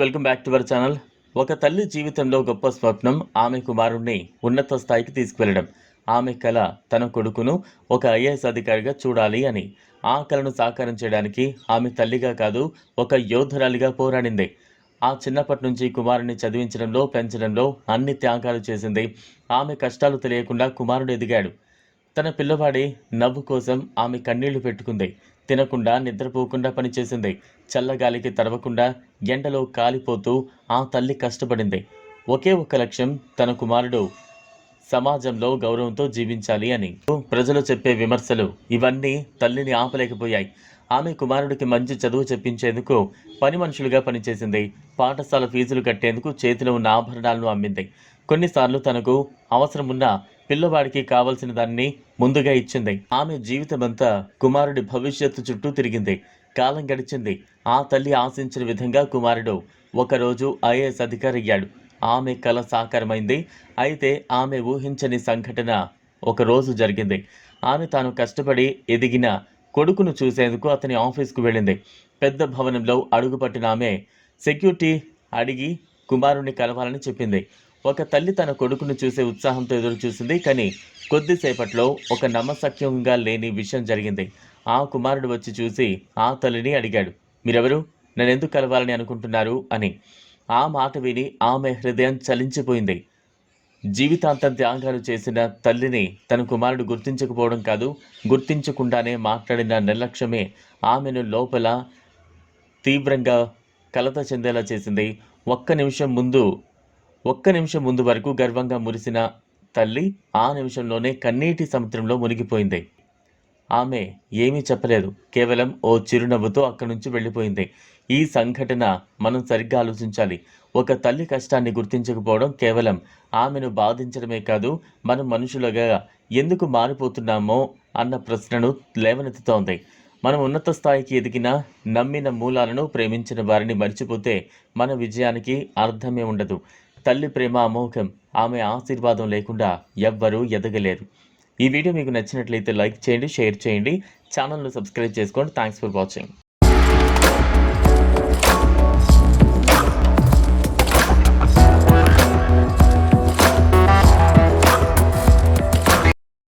Welcome back to our channel. ఒక తల్లి జీవితంలో గొప్ప స్వప్నం ఆమె కుమారుణ్ణి ఉన్నత స్థాయికి తీసుకువెళ్ళడం. ఆమె కళ తన కొడుకును ఒక ఐఏఎస్ అధికారిగా చూడాలి అని. ఆ కళను సాకారం చేయడానికి ఆమె తల్లిగా కాదు ఒక యోధురాలిగా పోరాడింది. ఆ చిన్నప్పటి నుంచి కుమారుని చదివించడంలో పెంచడంలో అన్ని త్యాగాలు చేసింది. ఆమె కష్టాలు తెలియకుండా కుమారుడు ఎదిగాడు. తన పిల్లవాడి నవ్వు కోసం ఆమె కన్నీళ్ళు పెట్టుకుంది. తినకుండా నిద్రపోకుండా పనిచేసింది. చల్లగాలికి తడవకుండా ఎండలో కాలిపోతూ ఆ తల్లి కష్టపడింది. ఒకే ఒక లక్ష్యం తన కుమారుడు సమాజంలో గౌరవంతో జీవించాలి అని. ప్రజలు చెప్పే విమర్శలు ఇవన్నీ తల్లిని ఆపలేకపోయాయి. ఆమె కుమారుడికి మంచి చదువు చెప్పించేందుకు పని మనుషులుగా పనిచేసింది. పాఠశాల ఫీజులు కట్టేందుకు చేతిలో ఉన్న ఆభరణాలను అమ్మింది. కొన్నిసార్లు తనకు అవసరమున్న పిల్లవాడికి కావలసిన దాన్ని ముందుగా ఇచ్చింది. ఆమె జీవితమంతా కుమారుడి భవిష్యత్తు చుట్టూ తిరిగింది. కాలం గడిచింది. ఆ తల్లి ఆశించిన విధంగా కుమారుడు ఒకరోజు ఐఏఎస్ అధికారి అయ్యాడు ఆమె కల సాకారమైంది. అయితే ఆమె ఊహించని సంఘటన ఒకరోజు జరిగింది. ఆమె తాను కష్టపడి ఎదిగిన కొడుకును చూసేందుకు అతని ఆఫీస్కు వెళ్ళింది. పెద్ద భవనంలో అడుగుపట్టిన ఆమె సెక్యూరిటీ అడిగి కుమారుణ్ణి కలవాలని చెప్పింది. ఒక తల్లి తన కొడుకును చూసే ఉత్సాహంతో ఎదురు చూసింది కానీ కొద్దిసేపట్లో ఒక నమ్మసక్యంగా లేని విషయం జరిగింది. ఆ కుమారుడు వచ్చి చూసి ఆ తల్లిని అడిగాడు మీరెవరు? నన్ను ఎందుకు కలవాలని అనుకుంటున్నారు? అని. ఆ మాట విని ఆమె హృదయం చలించిపోయింది. జీవితాంతం త్యాగాలు చేసిన తల్లిని తన కుమారుడు గుర్తించకపోవడం కాదు గుర్తించకుండానే మాట్లాడిన నిర్లక్ష్యమే ఆమెను లోపల తీవ్రంగా కలత చెందేలా చేసింది. ఒక్క నిమిషం ముందు ఒక్క నిమిషం ముందు వరకు గర్వంగా మురిసిన తల్లి ఆ నిమిషంలోనే కన్నీటి సముద్రంలో మునిగిపోయింది. ఆమె ఏమీ చెప్పలేదు. కేవలం ఓ చిరునవ్వుతో అక్కడి నుంచి వెళ్ళిపోయింది. ఈ సంఘటన మనం సరిగ్గా ఆలోచించాలి. ఒక తల్లి కష్టాన్ని గుర్తించకపోవడం కేవలం ఆమెను బాధించడమే కాదు మనం మనుషులుగా ఎందుకు మారిపోతున్నామో అన్న ప్రశ్నను లేవనెత్తుతోంది. మనం ఉన్నత స్థాయికి ఎదిగిన నమ్మిన మూలాలను ప్రేమించిన వారిని మర్చిపోతే మన విజయానికి అర్థమే ఉండదు. తల్లి ప్రేమ అమోఘం ఆమె ఆశీర్వాదం లేకుండా ఎవ్వరూ ఎదగలేరు. ఈ వీడియో మీకు నచ్చినట్లయితే లైక్ చేయండి షేర్ చేయండి. ఛానల్ను సబ్స్క్రైబ్ చేసుకోండి. Thanks for watching